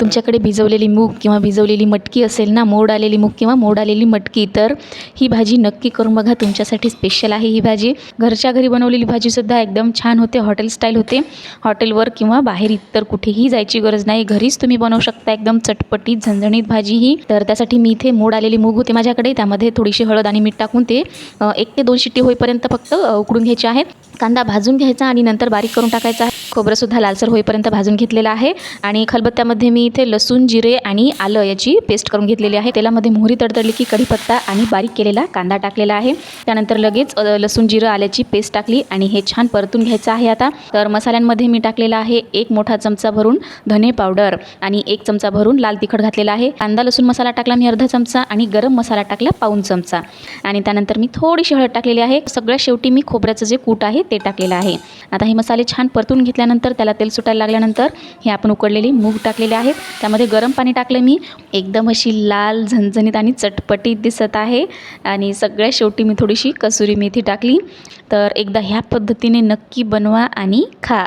तुमच्याकडे भिजवलेली मूग किंवा भिजवलेली मटकी असेल ना मोड आलेली मूग किंवा मोड आलेली मटकी तर ही भाजी नक्की करून बघा. तुमच्यासाठी स्पेशल आहे ही भाजी. घरच्या घरी बनवलेली भाजीसुद्धा एकदम छान होते हॉटेल स्टाईल होते. हॉटेलवर किंवा बाहेर इतर कुठेही जायची गरज नाही. घरीच तुम्ही बनवू शकता. एकदम चटपटीत झणझणीत भाजी ही. तर त्यासाठी मी इथे मोड आलेली मूग होते माझ्याकडे. त्यामध्ये थोडीशी हळद आणि मीठ टाकून ते एक ते दोन शिट्टी होईपर्यंत फक्त उकडून घ्यायचे आहेत. कांदा भाजून घ्यायचा आणि नंतर बारीक करून टाकायचा आहे. खोबरंसुद्धा लालसर होईपर्यंत भाजून घेतलेलं आहे. आणि खलबत्त्यामध्ये मी इथे लसूण जिरे आणि आलं याची पेस्ट करून घेतलेली आहे. तेलामध्ये मोहरी तडतडली की कढीपत्ता आणि बारीक केलेला कांदा टाकलेला आहे. त्यानंतर लगेच लसूण जिरं आल्याची पेस्ट टाकली आणि हे छान परतून घ्यायचं आहे आता. तर मसाल्यांमध्ये मी टाकलेला आहे एक मोठा चमचा भरून धने पावडर आणि एक चमचा भरून लाल तिखट घातलेला आहे. कांदा लसूण मसाला टाकला मी अर्धा चमचा आणि गरम मसाला टाकला पाऊन चमचा. आणि त्यानंतर मी थोडीशी हळद टाकलेली आहे. सगळ्यात शेवटी मी खोबऱ्याचं जे कूट आहे ते टाकलेलं आहे. आता हे मसाले छान परतून घेतल्यानंतर त्याला तेल सुटायला लागल्यानंतर हे आपण उकडलेली मूग टाकलेले आहेत. त्यामध्ये गरम पाणी टाकलं मी. एकदम अशी लाल झणझणीत आणि चटपटीत दिसत आहे. आणि सगळ्या शेवटी मी थोडीशी कसुरी मेथी टाकली. तर एकदा ह्या पद्धतीने नक्की बनवा आणि खा.